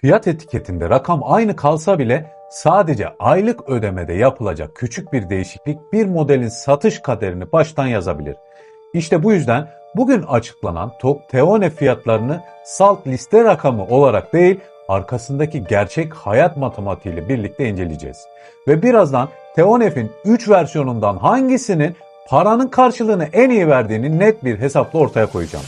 Fiyat etiketinde rakam aynı kalsa bile sadece aylık ödemede yapılacak küçük bir değişiklik bir modelin satış kaderini baştan yazabilir. İşte bu yüzden bugün açıklanan TOG Teone fiyatlarını salt liste rakamı olarak değil arkasındaki gerçek hayat matematiğiyle birlikte inceleyeceğiz. Ve birazdan Teonef'in 3 versiyonundan hangisinin paranın karşılığını en iyi verdiğini net bir hesapla ortaya koyacağım.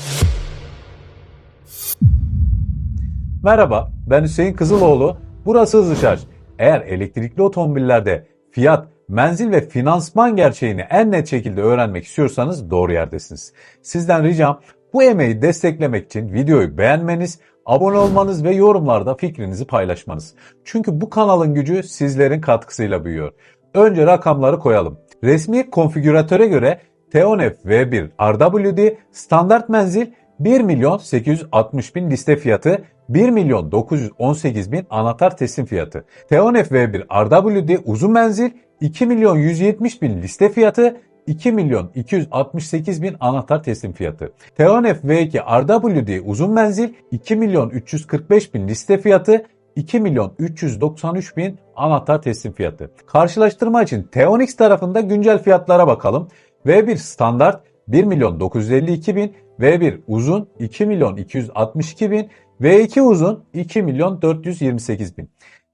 Merhaba, ben Hüseyin Kızıloğlu. Burası Hızlı Şarj. Eğer elektrikli otomobillerde fiyat, menzil ve finansman gerçeğini en net şekilde öğrenmek istiyorsanız doğru yerdesiniz. Sizden ricam bu emeği desteklemek için videoyu beğenmeniz, abone olmanız ve yorumlarda fikrinizi paylaşmanız. Çünkü bu kanalın gücü sizlerin katkısıyla büyüyor. Önce rakamları koyalım. Resmi konfigüratöre göre Teonef V1 RWD standart menzil 1 milyon 860 bin liste fiyatı, 1 milyon 918 bin anahtar teslim fiyatı. Teonef V1 RWD uzun menzil 2 milyon 170 bin liste fiyatı, 2 milyon 268 bin anahtar teslim fiyatı. Teonef V2 RWD uzun menzil 2 milyon 345 bin liste fiyatı, 2 milyon 393 bin anahtar teslim fiyatı. Karşılaştırma için Teonix tarafında güncel fiyatlara bakalım. V1 standart 1 milyon 952 bin, V1 uzun 2 milyon 262 bin, V2 uzun 2 milyon 428 bin.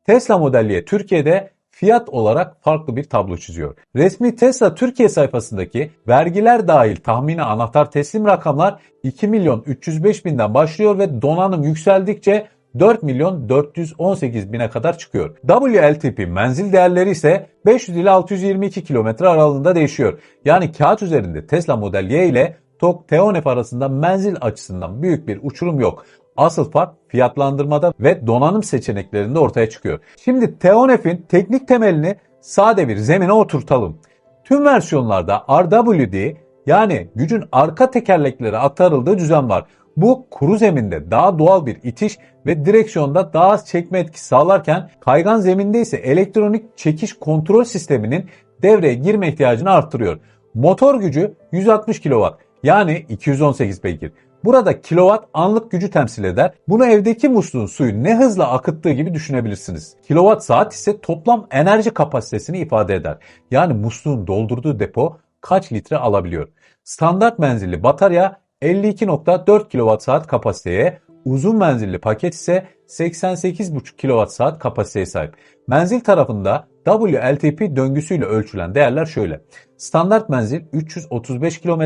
Tesla modelliye Türkiye'de fiyat olarak farklı bir tablo çiziyor. Resmi Tesla Türkiye sayfasındaki vergiler dahil tahmini anahtar teslim rakamlar 2 milyon 305 binden başlıyor ve donanım yükseldikçe 4 milyon 418 bine kadar çıkıyor. WLTP menzil değerleri ise 500 ile 622 kilometre aralığında değişiyor. Yani kağıt üzerinde Tesla Model Y ile TOG Teonef arasında menzil açısından büyük bir uçurum yok. Asıl fark fiyatlandırmada ve donanım seçeneklerinde ortaya çıkıyor. Şimdi Teonef'in teknik temelini sade bir zemine oturtalım. Tüm versiyonlarda RWD yani gücün arka tekerleklere aktarıldığı düzen var. Bu kuru zeminde daha doğal bir itiş ve direksiyonda daha az çekme etkisi sağlarken kaygan zeminde ise elektronik çekiş kontrol sisteminin devreye girme ihtiyacını arttırıyor. Motor gücü 160 kW yani 218 beygir. Burada kilowatt anlık gücü temsil eder. Bunu evdeki musluğun suyu ne hızla akıttığı gibi düşünebilirsiniz. Kilowatt saat ise toplam enerji kapasitesini ifade eder. Yani musluğun doldurduğu depo kaç litre alabiliyor. Standart menzilli batarya 52.4 kWh kapasiteye, uzun menzilli paket ise 88.5 kWh kapasiteye sahip. Menzil tarafında WLTP döngüsüyle ölçülen değerler şöyle. Standart menzil 335 km,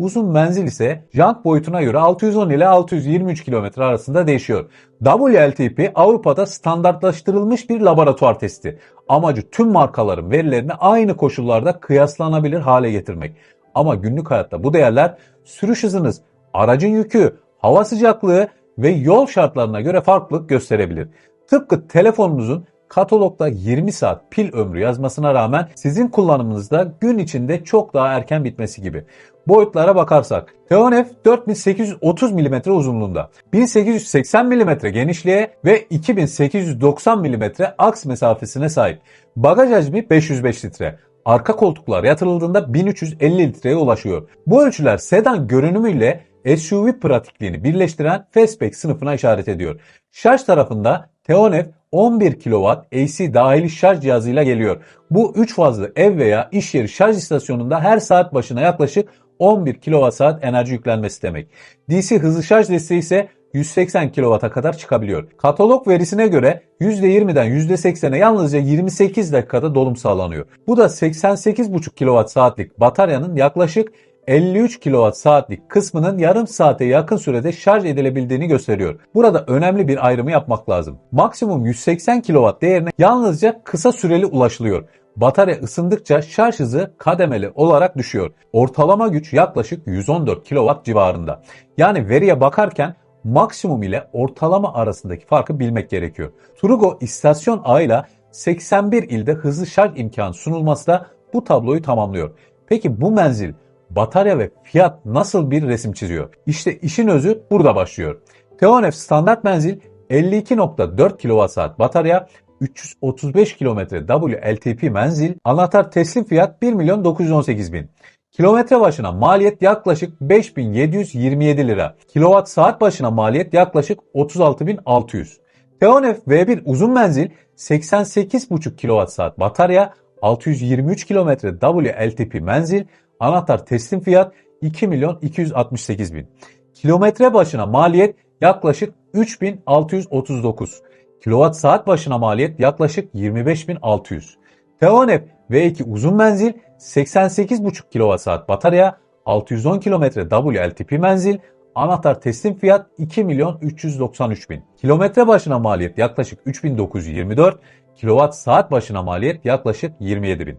uzun menzil ise jant boyutuna göre 610 ile 623 km arasında değişiyor. WLTP Avrupa'da standartlaştırılmış bir laboratuvar testi. Amacı tüm markaların verilerini aynı koşullarda kıyaslanabilir hale getirmek. Ama günlük hayatta bu değerler sürüş hızınız, aracın yükü, hava sıcaklığı ve yol şartlarına göre farklılık gösterebilir. Tıpkı telefonunuzun katalogda 20 saat pil ömrü yazmasına rağmen sizin kullanımınızda gün içinde çok daha erken bitmesi gibi. Boyutlara bakarsak Teonef 4830 mm uzunluğunda, 1880 mm genişliğe ve 2890 mm aks mesafesine sahip. Bagaj hacmi 505 litre. Arka koltuklar yatırıldığında 1350 litreye ulaşıyor. Bu ölçüler sedan görünümüyle SUV pratikliğini birleştiren fastback sınıfına işaret ediyor. Şarj tarafında Teonef 11 kW AC dahili şarj cihazıyla geliyor. Bu 3 fazlı ev veya iş yeri şarj istasyonunda her saat başına yaklaşık 11 kWh enerji yüklenmesi demek. DC hızlı şarj desteği ise 180 kW'a kadar çıkabiliyor. Katalog verisine göre %20'den %80'e yalnızca 28 dakikada dolum sağlanıyor. Bu da 88,5 kWh saatlik bataryanın yaklaşık 53 kWh saatlik kısmının yarım saate yakın sürede şarj edilebildiğini gösteriyor. Burada önemli bir ayrımı yapmak lazım. Maksimum 180 kW değerine yalnızca kısa süreli ulaşılıyor. Batarya ısındıkça şarj hızı kademeli olarak düşüyor. Ortalama güç yaklaşık 114 kW civarında. Yani veriye bakarken maksimum ile ortalama arasındaki farkı bilmek gerekiyor. Trugo istasyon ağıyla 81 ilde hızlı şarj imkanı sunulması da bu tabloyu tamamlıyor. Peki bu menzil, batarya ve fiyat nasıl bir resim çiziyor? İşte işin özü burada başlıyor. Teonef standart menzil 52.4 kWh batarya, 335 km WLTP menzil, anahtar teslim fiyat 1 milyon 918 bin. Kilometre başına maliyet yaklaşık 5727 lira. Kilowatt saat başına maliyet yaklaşık 36600. Teonef V1 uzun menzil 88,5 kWh batarya, 623 km WLTP menzil, anahtar teslim fiyat 2 milyon 268 bin. Kilometre başına maliyet yaklaşık 3639. Kilowatt saat başına maliyet yaklaşık 25600. Teonef V2 uzun menzil 88,5 kWh batarya, 610 km WLTP menzil, anahtar teslim fiyat 2 milyon 393 bin. Kilometre başına maliyet yaklaşık 3924, kilowatt saat başına maliyet yaklaşık 27 bin.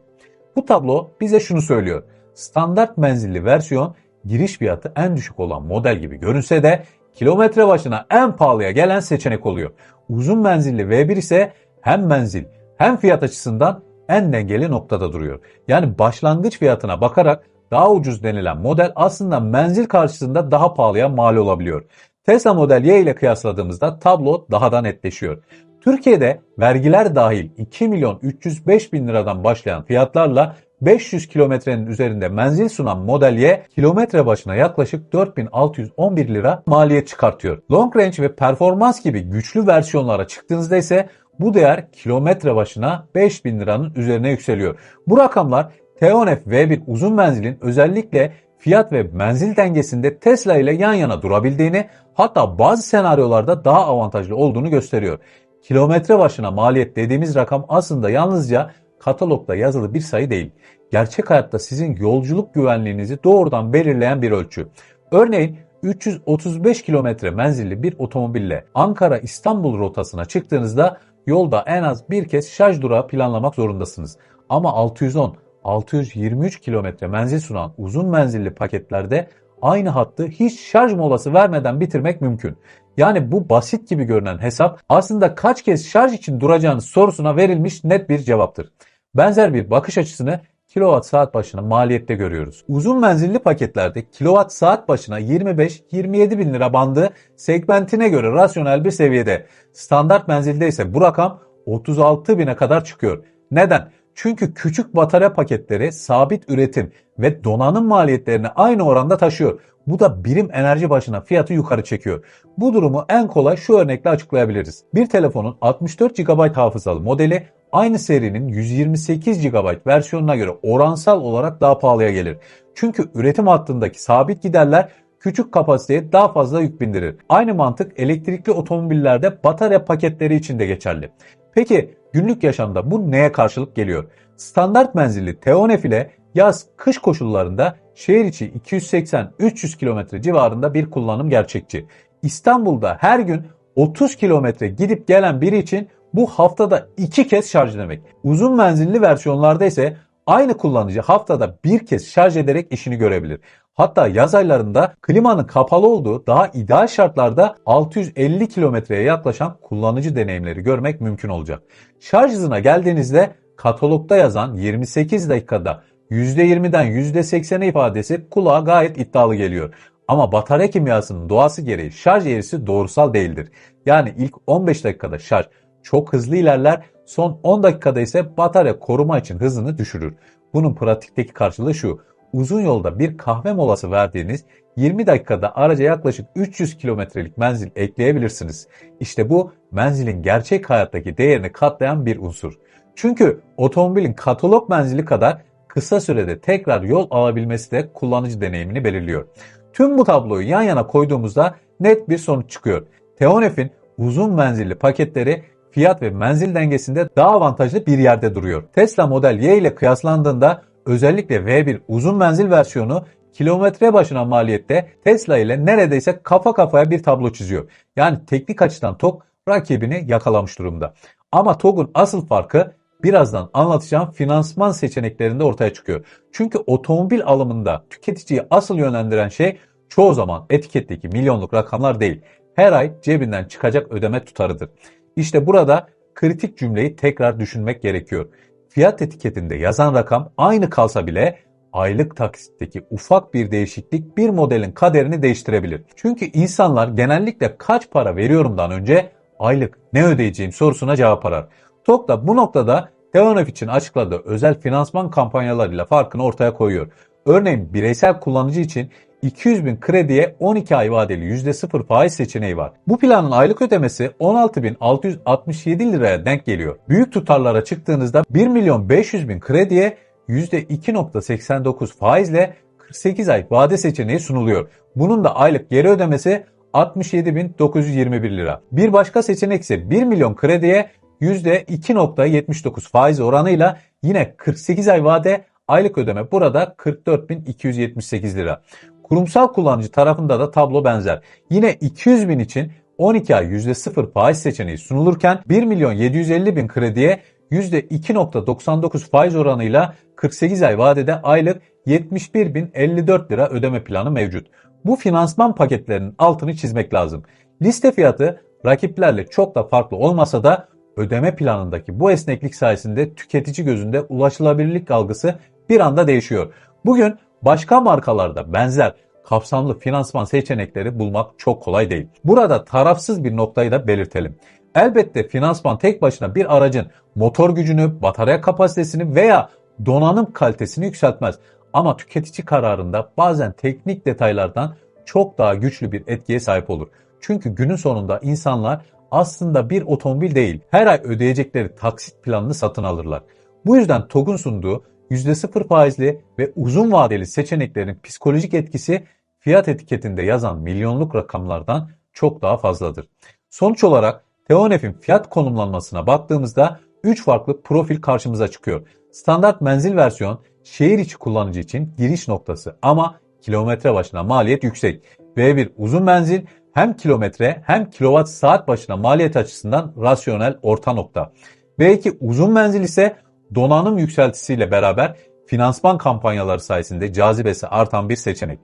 Bu tablo bize şunu söylüyor. Standart menzilli versiyon giriş fiyatı en düşük olan model gibi görünse de kilometre başına en pahalıya gelen seçenek oluyor. Uzun menzilli V1 ise hem menzil hem fiyat açısından en dengeli noktada duruyor. Yani başlangıç fiyatına bakarak daha ucuz denilen model aslında menzil karşısında daha pahalıya mal olabiliyor. Tesla Model Y ile kıyasladığımızda tablo daha da netleşiyor. Türkiye'de vergiler dahil 2 milyon 305 bin liradan başlayan fiyatlarla 500 kilometrenin üzerinde menzil sunan Model Y kilometre başına yaklaşık 4611 lira maliyet çıkartıyor. Long range ve performans gibi güçlü versiyonlara çıktığınızda ise bu değer kilometre başına 5000 liranın üzerine yükseliyor. Bu rakamlar Teonef V1 uzun menzilin özellikle fiyat ve menzil dengesinde Tesla ile yan yana durabildiğini hatta bazı senaryolarda daha avantajlı olduğunu gösteriyor. Kilometre başına maliyet dediğimiz rakam aslında yalnızca katalogda yazılı bir sayı değil. Gerçek hayatta sizin yolculuk güvenliğinizi doğrudan belirleyen bir ölçü. Örneğin 335 kilometre menzilli bir otomobille Ankara-İstanbul rotasına çıktığınızda yolda en az bir kez şarj durağı planlamak zorundasınız. Ama 610 623 kilometre menzil sunan uzun menzilli paketlerde aynı hattı hiç şarj molası vermeden bitirmek mümkün. Yani bu basit gibi görünen hesap aslında kaç kez şarj için duracağınız sorusuna verilmiş net bir cevaptır. Benzer bir bakış açısını kilowatt saat başına maliyette görüyoruz. Uzun menzilli paketlerde kilowatt saat başına 25-27 bin lira bandı segmentine göre rasyonel bir seviyede. Standart menzilde ise bu rakam 36 bine kadar çıkıyor. Neden? Çünkü küçük batarya paketleri sabit üretim ve donanım maliyetlerini aynı oranda taşıyor. Bu da birim enerji başına fiyatı yukarı çekiyor. Bu durumu en kolay şu örnekle açıklayabiliriz. Bir telefonun 64 GB hafızalı modeli aynı serinin 128 GB versiyonuna göre oransal olarak daha pahalıya gelir. Çünkü üretim hattındaki sabit giderler küçük kapasiteye daha fazla yük bindirir. Aynı mantık elektrikli otomobillerde batarya paketleri için de geçerli. Peki günlük yaşamda bu neye karşılık geliyor? Standart menzilli Teonef ile yaz kış koşullarında şehir içi 280-300 km civarında bir kullanım gerçekçi. İstanbul'da her gün 30 kilometre gidip gelen biri için bu haftada iki kez şarj demek. Uzun menzilli versiyonlarda ise aynı kullanıcı haftada bir kez şarj ederek işini görebilir. Hatta yaz aylarında klimanın kapalı olduğu daha ideal şartlarda 650 kilometreye yaklaşan kullanıcı deneyimleri görmek mümkün olacak. Şarj hızına geldiğinizde katalogda yazan 28 dakikada %20'den %80'e ifadesi kulağa gayet iddialı geliyor. Ama batarya kimyasının doğası gereği şarj eğrisi doğrusal değildir. Yani ilk 15 dakikada şarj çok hızlı ilerler, son 10 dakikada ise batarya koruma için hızını düşürür. Bunun pratikteki karşılığı şu. Uzun yolda bir kahve molası verdiğiniz 20 dakikada araca yaklaşık 300 kilometrelik menzil ekleyebilirsiniz. İşte bu menzilin gerçek hayattaki değerini katlayan bir unsur. Çünkü otomobilin katalog menzili kadar kısa sürede tekrar yol alabilmesi de kullanıcı deneyimini belirliyor. Tüm bu tabloyu yan yana koyduğumuzda net bir sonuç çıkıyor. Teonef'in uzun menzilli paketleri fiyat ve menzil dengesinde daha avantajlı bir yerde duruyor. Tesla Model Y ile kıyaslandığında özellikle V1 uzun menzil versiyonu kilometre başına maliyette Tesla ile neredeyse kafa kafaya bir tablo çiziyor. Yani teknik açıdan TOG rakibini yakalamış durumda. Ama TOG'un asıl farkı birazdan anlatacağım finansman seçeneklerinde ortaya çıkıyor. Çünkü otomobil alımında tüketiciyi asıl yönlendiren şey çoğu zaman etiketteki milyonluk rakamlar değil. Her ay cebinden çıkacak ödeme tutarıdır. İşte burada kritik cümleyi tekrar düşünmek gerekiyor. Fiyat etiketinde yazan rakam aynı kalsa bile aylık taksitteki ufak bir değişiklik bir modelin kaderini değiştirebilir. Çünkü insanlar genellikle kaç para veriyorumdan önce aylık ne ödeyeceğim sorusuna cevap arar. TOK da bu noktada Teonef için açıkladığı özel finansman kampanyalarıyla farkını ortaya koyuyor. Örneğin bireysel kullanıcı için 200 bin krediye 12 ay vadeli %0 faiz seçeneği var. Bu planın aylık ödemesi 16.667 liraya denk geliyor. Büyük tutarlara çıktığınızda 1 milyon 500 bin krediye %2.89 faizle 48 ay vade seçeneği sunuluyor. Bunun da aylık geri ödemesi 67.921 lira. Bir başka seçenek ise 1 milyon krediye %2.79 faiz oranıyla yine 48 ay vade aylık ödeme burada 44.278 lira. Kurumsal kullanıcı tarafında da tablo benzer. Yine 200 bin için 12 ay %0 faiz seçeneği sunulurken 1 milyon 750 bin krediye %2.99 faiz oranıyla 48 ay vadede aylık 71.054 lira ödeme planı mevcut. Bu finansman paketlerinin altını çizmek lazım. Liste fiyatı rakiplerle çok da farklı olmasa da ödeme planındaki bu esneklik sayesinde tüketici gözünde ulaşılabilirlik algısı bir anda değişiyor. Bugün başka markalarda benzer kapsamlı finansman seçenekleri bulmak çok kolay değil. Burada tarafsız bir noktayı da belirtelim. Elbette finansman tek başına bir aracın motor gücünü, batarya kapasitesini veya donanım kalitesini yükseltmez. Ama tüketici kararında bazen teknik detaylardan çok daha güçlü bir etkiye sahip olur. Çünkü günün sonunda insanlar aslında bir otomobil değil, her ay ödeyecekleri taksit planını satın alırlar. Bu yüzden TOG'un sunduğu %0 faizli ve uzun vadeli seçeneklerin psikolojik etkisi fiyat etiketinde yazan milyonluk rakamlardan çok daha fazladır. Sonuç olarak Teonef'in fiyat konumlanmasına baktığımızda 3 farklı profil karşımıza çıkıyor. Standart menzil versiyon şehir içi kullanıcı için giriş noktası ama kilometre başına maliyet yüksek. V1 uzun menzil hem kilometre hem kilowatt saat başına maliyet açısından rasyonel orta nokta. V2 uzun menzil ise donanım yükseltisiyle beraber finansman kampanyaları sayesinde cazibesi artan bir seçenek.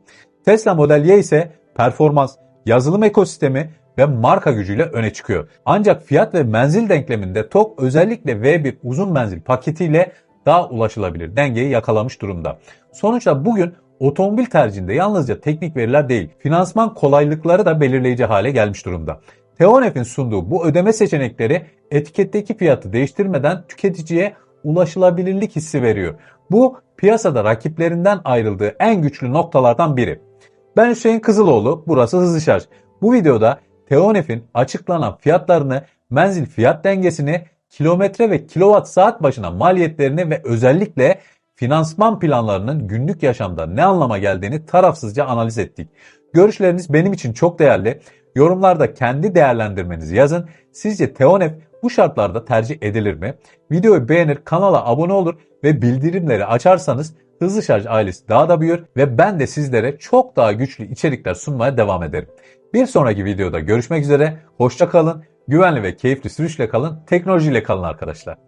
Tesla Model Y ise performans, yazılım ekosistemi ve marka gücüyle öne çıkıyor. Ancak fiyat ve menzil denkleminde TOG özellikle V1 uzun menzil paketiyle daha ulaşılabilir dengeyi yakalamış durumda. Sonuçta bugün otomobil tercihinde yalnızca teknik veriler değil, finansman kolaylıkları da belirleyici hale gelmiş durumda. Teonef'in sunduğu bu ödeme seçenekleri etiketteki fiyatı değiştirmeden tüketiciye ulaşılabilirlik hissi veriyor. Bu piyasada rakiplerinden ayrıldığı en güçlü noktalardan biri. Ben Hüseyin Kızıloğlu, burası Hızlı Şarj. Bu videoda Teonef'in açıklanan fiyatlarını, menzil fiyat dengesini, kilometre ve kilowatt saat başına maliyetlerini ve özellikle finansman planlarının günlük yaşamda ne anlama geldiğini tarafsızca analiz ettik. Görüşleriniz benim için çok değerli. Yorumlarda kendi değerlendirmenizi yazın. Sizce Teonef bu şartlarda tercih edilir mi? Videoyu beğenir, kanala abone olur ve bildirimleri açarsanız Hızlı Şarj ailesi daha da büyür ve ben de sizlere çok daha güçlü içerikler sunmaya devam ederim. Bir sonraki videoda görüşmek üzere. Hoşça kalın, güvenli ve keyifli sürüşle kalın, teknolojiyle kalın arkadaşlar.